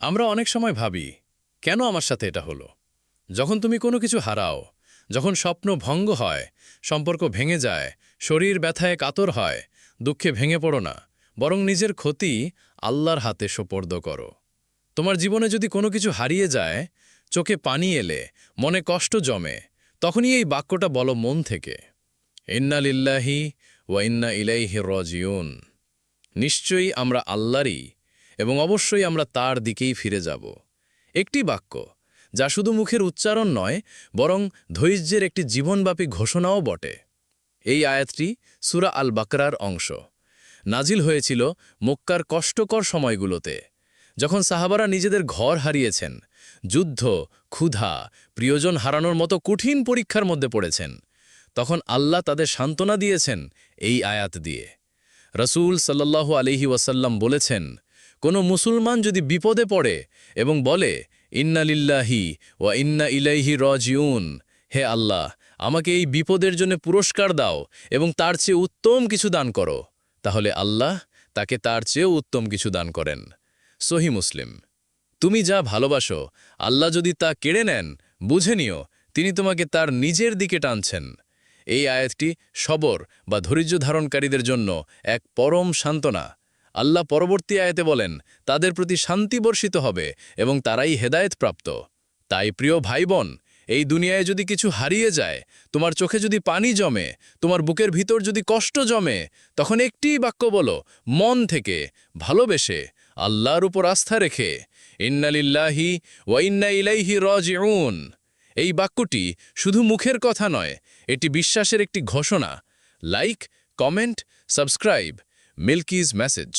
আমরা অনেক সময় ভাবি, কেন আমার সাথে এটা হলো? যখন তুমি কোনো কিছু হারাও, যখন স্বপ্ন ভঙ্গ হয়, সম্পর্ক ভেঙে যায়, শরীর ব্যথায় কাতর হয়, দুঃখে ভেঙে পড়ো না, বরং নিজের ক্ষতি আল্লাহর হাতে সোপর্দ করো। তোমার জীবনে যদি কোনো কিছু হারিয়ে যায়, চোখে পানি এলে, মনে কষ্ট জমে, তখনই এই বাক্যটা বলো মন থেকে। ইন্না লিল্লাহি ওয়া ইন্না ইলাইহি রজিউন। নিশ্চয়ই আমরা আল্লাহরই এবং অবশ্যই আমরা তার দিকেই ফিরে যাব। একটি বাক্য, যা শুধু মুখের উচ্চারণ নয়, বরং ধৈর্যের একটি জীবনব্যাপী ঘোষণাও বটে। এই আয়াতটি সুরা আল বাকরার অংশ। নাজিল হয়েছিল মক্কার কষ্টকর সময়গুলোতে, যখন সাহাবারা নিজেদের ঘর হারিয়েছেন, যুদ্ধ, ক্ষুধা, প্রিয়জন হারানোর মতো কঠিন পরীক্ষার মধ্যে পড়েছেন। তখন আল্লাহ তাদের সান্ত্বনা দিয়েছেন এই আয়াত দিয়ে। রসুল সাল্লাল্লাহু আলিহি ওয়াসাল্লাম বলেছেন কোনো মুসলমান যদি বিপদে পড়ে এবং বলে, ইন্না লিল্লাহি ওয়া ইন্না ইলাইহি রজিউন হে আল্লাহ, আমাকে এই বিপদের জন্য পুরস্কার দাও এবং তার চেয়ে উত্তম কিছু দান করো, তাহলে আল্লাহ তাকে তার চেয়েও উত্তম কিছু দান করেন। সহি মুসলিম। তুমি যা ভালোবাসো, আল্লাহ যদি তা কেড়ে নেন, বুঝে নিও, তিনি তোমাকে তার নিজের দিকে টানছেন। এই আয়াতটি সবর বা ধৈর্য ধারণকারীদের জন্য এক পরম সান্ত্বনা। আল্লাহ পরবর্তী আয়াতে বলেন, তাদের প্রতি শান্তি বর্ষিত হবে এবং তারাই হেদায়েতপ্রাপ্ত তাই প্রিয় ভাই বোন এই দুনিয়ায় যদি কিছু হারিয়ে যায়, তোমার চোখে যদি পানি জমে, তোমার বুকের ভিতর যদি কষ্ট জমে, তখন একটিই বাক্য বলো, মন থেকে ভালোবেসে আল্লাহর উপর আস্থা রেখে, ইন্নালিল্লাহি ওয়াইন্না ইলাইহি রজিউন। এই বাক্যটি শুধু মুখের কথা নয়, এটি বিশ্বাসের একটি ঘোষণা। Like comment subscribe মিল্কিজ message